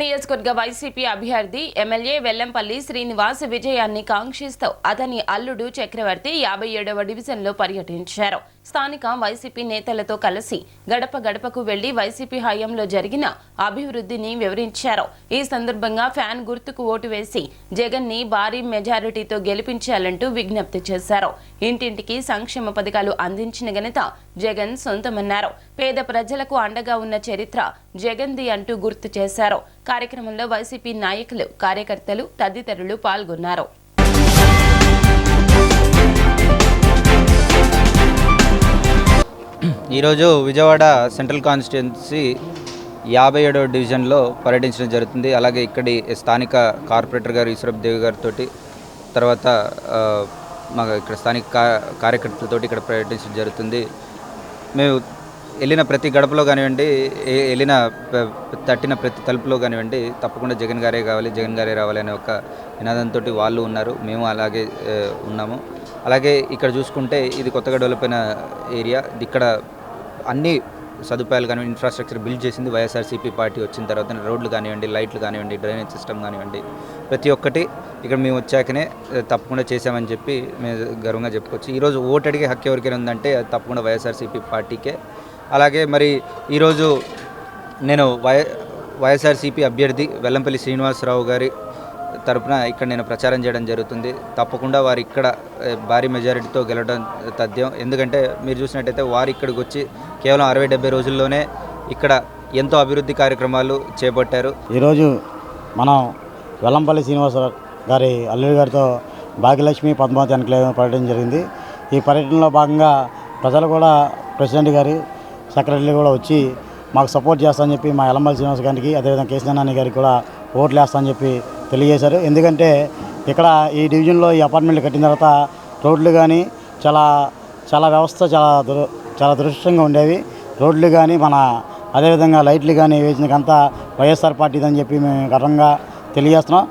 నియోజకవర్గ వైసీపీ అభ్యర్థి ఎమ్మెల్యే వెల్లంపల్లి శ్రీనివాస్ విజయాన్ని కాంక్షిస్తూ అతని అల్లుడు చక్రవర్తి యాభై ఏడవ డివిజన్లో పర్యటించారు. స్థానిక వైసీపీ నేతలతో కలిసి గడప గడపకు వెళ్ళి వైసీపీ హయాంలో జరిగిన అభివృద్ధిని వివరించారు. ఈ సందర్భంగా ఫ్యాన్ గుర్తుకు ఓటు వేసి జగన్ని భారీ మెజారిటీతో గెలిపించాలంటూ విజ్ఞప్తి చేశారు. ఇంటింటికి సంక్షేమ పథకాలు అందించిన ఘనత జగన్ సొంతమన్నారు. పేద ప్రజలకు అండగా ఉన్న చరిత్ర జగన్ది అంటూ గుర్తు చేశారు. కార్యక్రమంలో వైసీపీ నాయకులు కార్యకర్తలు తదితరులు పాల్గొన్నారు. ఈరోజు విజయవాడ సెంట్రల్ కాన్స్టిట్యున్సీ యాభై ఏడవ డివిజన్లో పర్యటించడం జరుగుతుంది. అలాగే ఇక్కడి స్థానిక కార్పొరేటర్ గారు ఈశ్వరప్ దేవి గారితో తర్వాత మా ఇక్కడ స్థానిక కార్యకర్తలతో ఇక్కడ పర్యటించడం జరుగుతుంది. మేము వెళ్ళిన ప్రతి గడపలో కానివ్వండి ఏ- వెళ్ళిన తట్టిన ప్రతి తలుపులో కానివ్వండి తప్పకుండా జగన్ గారే కావాలి జగన్ గారే రావాలి అనే ఒక నినాదంతో వాళ్ళు ఉన్నారు. మేము అలాగే ఉన్నాము. అలాగే ఇక్కడ చూసుకుంటే ఇది కొత్తగా డెవలప్ అయిన ఏరియా. ఇక్కడ అన్ని సదుపాయాలు కానివ్వండి ఇన్ఫ్రాస్ట్రక్చర్ బిల్డ్ చేసింది వైఎస్ఆర్సీపీ పార్టీ వచ్చిన తర్వాత రోడ్లు కానివ్వండి లైట్లు కానివ్వండి డ్రైనేజ్ సిస్టమ్ కానివ్వండి ప్రతి ఒక్కటి ఇక్కడ మేము వచ్చాకనే తప్పకుండా చేశామని చెప్పి మేము గర్వంగా చెప్పుకోవచ్చు. ఈరోజు ఓటు అడిగే హక్కు ఎవరికైనా ఉందంటే అది తప్పకుండా వైఎస్ఆర్సీపీ పార్టీకే. అలాగే మరి ఈరోజు నేను వై వైఎస్ఆర్సీపీ అభ్యర్థి వెల్లంపల్లి శ్రీనివాసరావు గారి తరపున ఇక్కడ నేను ప్రచారం చేయడం జరుగుతుంది. తప్పకుండా వారు ఇక్కడ భారీ మెజారిటీతో గెలవడం తథ్యం. ఎందుకంటే మీరు చూసినట్టయితే వారు ఇక్కడికి వచ్చి కేవలం అరవై డెబ్బై రోజుల్లోనే ఇక్కడ ఎంతో అభివృద్ధి కార్యక్రమాలు చేపట్టారు. ఈరోజు మనం వెల్లంపల్లి శ్రీనివాసరావు గారి అల్లుడి గారితో భాగ్యలక్ష్మి పద్మావతి ఎన్క్లేవ్ పర్యటన జరిగింది. ఈ పర్యటనలో భాగంగా ప్రజలు కూడా ప్రెసిడెంట్ గారి సెక్రటరీ కూడా వచ్చి మాకు సపోర్ట్ చేస్తామని చెప్పి మా ఎల్లంపల్లి శ్రీనివాస్ గారికి అదేవిధంగా కేసీనాని గారికి కూడా ఓట్లు వేస్తామని చెప్పి తెలియజేశారు. ఎందుకంటే ఇక్కడ ఈ డివిజన్లో ఈ అపార్ట్మెంట్లు కట్టిన తర్వాత రోడ్లు కానీ చాలా చాలా వ్యవస్థ చాలా దుర చాలా దృష్టంగా ఉండేవి. రోడ్లు కానీ మన అదేవిధంగా లైట్లు కానీ వేసినకంతా వైఎస్ఆర్ పార్టీదని చెప్పి మేము గర్వంగా తెలియజేస్తున్నాం.